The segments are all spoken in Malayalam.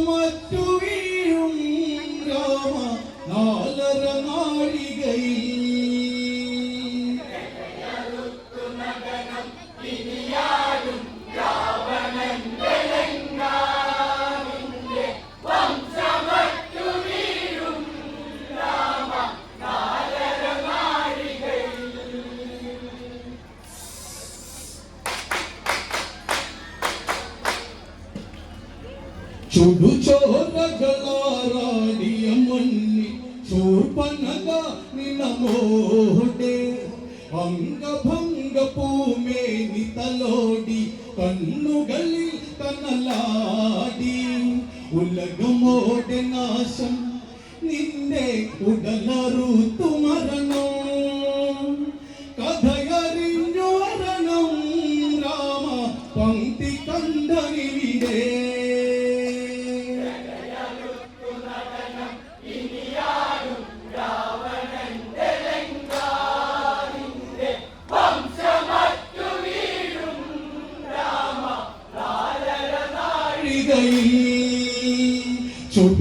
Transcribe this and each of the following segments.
ചുമറ്റു രാമ നാലര നാഴികയിൽ ചുടുചോരകളാറാടിയ മണ്ണി ചൂർപ്പനക നിനമോടെ അംഗഭംഗ പൂമേനി തലോടി കണ്ണുകളിൽ കനലാടി ഉലകമോടെ നാശം നിന്നെ ഉടലറുത്തു മരണം. കഥയറിഞ്ഞു വരണം രാമ പങ്ക്തി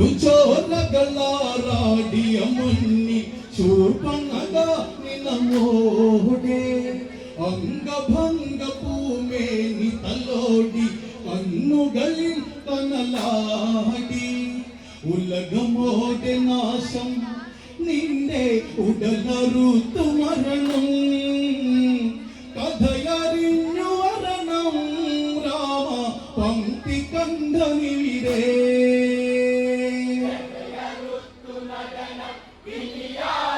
കണ്ടറിവിടെ ചുടുചോലകളാറാടിയ മണ്ണി ചൂർപ്പണക നിനമോടെ. അംഗഭംഗ പൂമേനി തലോടി കണ്ണുകളിൽ കനലാടി ഉലകമോടെ നാശം നിന്റെ ഉടലറുത്തു മരണം. കഥയറിഞ്ഞു വരണം രാമ പങ്ക്തി കണ്ടനിവിടെ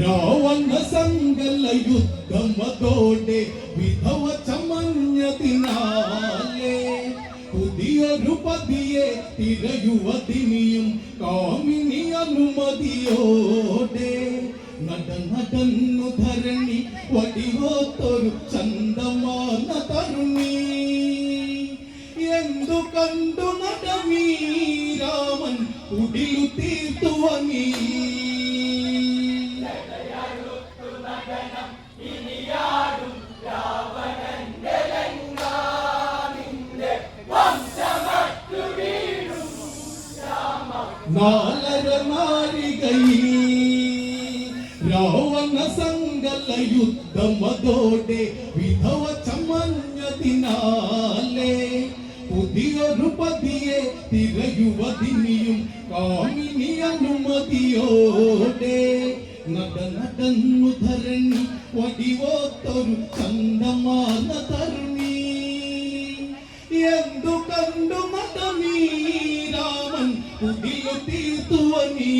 രാവണ സങ്കല യുദ്ധമതോടെ വിധവ ചമഞ്ഞതിനാലേ പുതിയൊരു പതിയെ തിരയുവതിനിയും കാമിനി അനുമതിയോടെ നട നടന്നു ധരണി വടിവോത്തൊരു ചന്തമാന തരുണി. എന്തു കണ്ടു നടമീ രാമൻ കുടിലു തീർത്തുവനീ നാലര നാരികയിൽ രാവണ സങ്കല യുദ്ധമതോടെ വിധവ ചമഞ്ഞതിനാലേ പുതിയൊരു പതിയെ തിരയുവതിനിയും കാമിനി അനുമതിയോടെ നട നടന്നു ധരണി വടിവോത്തൊരു ചന്തമാന തരുണി എന്തു കണ്ടു നടമീ രാമൻ കുടിലു തീർത്തുവനീ